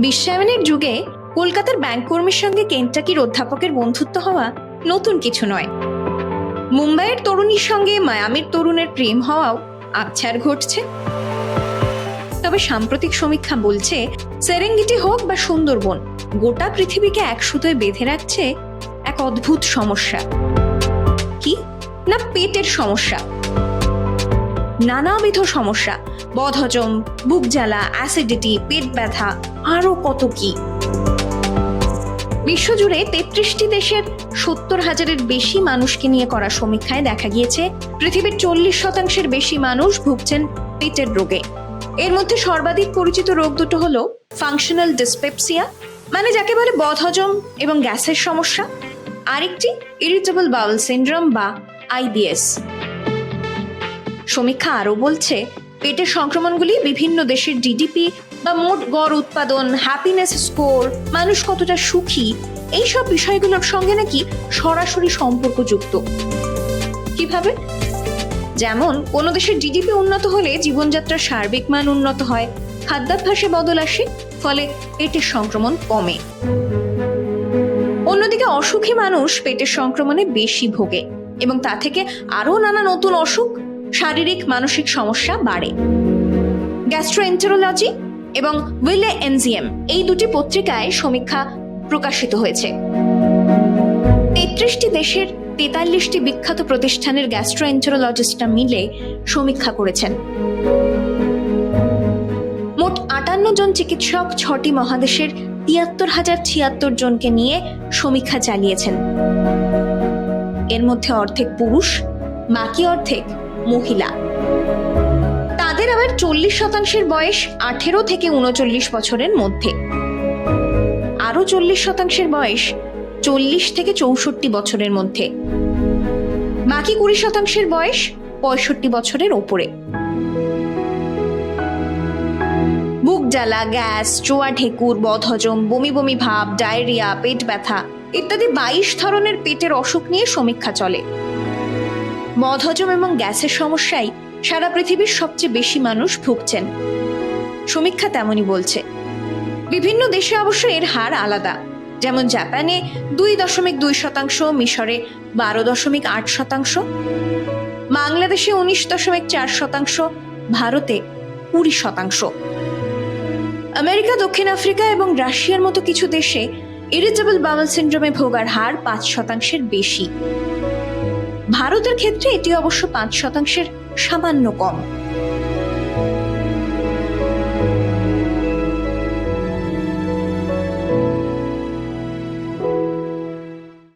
বিশ্বায়নের যুগে কলকাতার ব্যাংক কর্মীর সঙ্গে কেন্টাকির অধ্যাপকের বন্ধুত্ব হওয়া নতুন কিছু নয়। মুম্বাইয়ের তরুণীর সঙ্গে মায়ামির তরুণের প্রেম হওয়াও আবছার ঘটছে। তবে সাম্প্রতিক সমীক্ষা বলছে সেরেঙ্গিটি হোক বা সুন্দরবন, গোটা পৃথিবীকে এক সুতোয় বেঁধে রাখছে এক অদ্ভুত সমস্যা। কি? না পেটের সমস্যা? নানাবিধ সমস্যা। বদহজম, বুক জ্বালা অ্যাসিডিটি পেট ব্যথা আরও কত কি? বিশ্বজুড়ে তেত্রিশটি দেশের সত্তর হাজারের বেশি মানুষকে নিয়ে করা সমীক্ষায় দেখা গিয়েছে, পৃথিবীর চল্লিশ শতাংশের বেশি মানুষ ভুগছেন পেটের রোগে। এর মধ্যে সর্বাধিক পরিচিত রোগ দুটো হলো ফাংশনাল ডিসপেপসিয়া মানে যাকে বলে বদহজম এবং গ্যাসের সমস্যা, আরেকটি ইরিটেবল বাউল সিন্ড্রোম বা আইবিএস সমীক্ষা আরও বলছে, পেটের সংক্রমণগুলি বিভিন্ন দেশের জিডিপি বা মোট গড় উৎপাদন হ্যাপিনেস স্কোর মানুষ কতটা সুখী, এইসব বিষয়গুলোর সঙ্গে নাকি সরাসরি সম্পর্কযুক্ত। কীভাবে? যেমন, কোনো দেশের জিডিপি উন্নত হলে জীবনযাত্রার সার্বিক মান উন্নত হয়, খাদ্যাভ্যাসে বদল আসে, ফলে পেটের সংক্রমণ কমে। অন্যদিকে অসুখী মানুষ পেটের সংক্রমণে বেশি ভোগে এবং তা থেকে আরও নানা নতুন অসুখ শারীরিক, মানসিক সমস্যা বাড়ে। গ্যাস্ট্রোএন্টেরোলজি এবং উইলে এনজিএম এই দুটি পত্রিকায় সমীক্ষা প্রকাশিত হয়েছে। তেত্রিশটি দেশের তেতাল্লিশটি বিখ্যাত প্রতিষ্ঠানের গ্যাস্ট্রোএন্টেরোলজিস্টরা মিলে সমীক্ষা করেছেন। মোট আটান্ন জন চিকিৎসক, ছটি মহাদেশের তিয়াত্তর হাজার ছিয়াত্তর জনকে নিয়ে সমীক্ষা চালিয়েছেন। এর মধ্যে অর্ধেক পুরুষ, বাকি অর্ধেক মহিলা। তাদের আবার চল্লিশ শতাংশের বয়স আঠেরো থেকে উনচল্লিশ বছরের মধ্যে। আরও চল্লিশ শতাংশের বয়স চল্লিশ থেকে চৌষট্টি বছরের মধ্যে। বাকি কুড়ি শতাংশের বয়স পঁয়ষট্টি বছরের ওপরে। বুক জ্বালা, গ্যাস, চোয়া ঢেকুর, বদহজম, বমি বমি ভাব, ডায়রিয়া, পেট ব্যথা ইত্যাদি বাইশ ধরনের পেটের অসুখ নিয়ে সমীক্ষা চলে। বদহজম এবং গ্যাসের সমস্যায় সারা পৃথিবীর সবচেয়ে বেশি মানুষ ভুগছেন। সমীক্ষা তেমনই বলছে। বিভিন্ন দেশে অবশ্য এর হার আলাদা। যেমন জাপানে দুই দশমিক দুই শতাংশ, মিশরে বারো দশমিক আট শতাংশ, বাংলাদেশে উনিশ দশমিক চার শতাংশ, ভারতে কুড়ি শতাংশ। আমেরিকা, দক্ষিণ আফ্রিকা এবং রাশিয়ার মতো কিছু দেশে ইরিটেবল বাউল সিন্ড্রোমে ভোগার হার পাঁচ শতাংশের বেশি। ভারতের ক্ষেত্রে এটি অবশ্য পাঁচ শতাংশের সামান্য কম।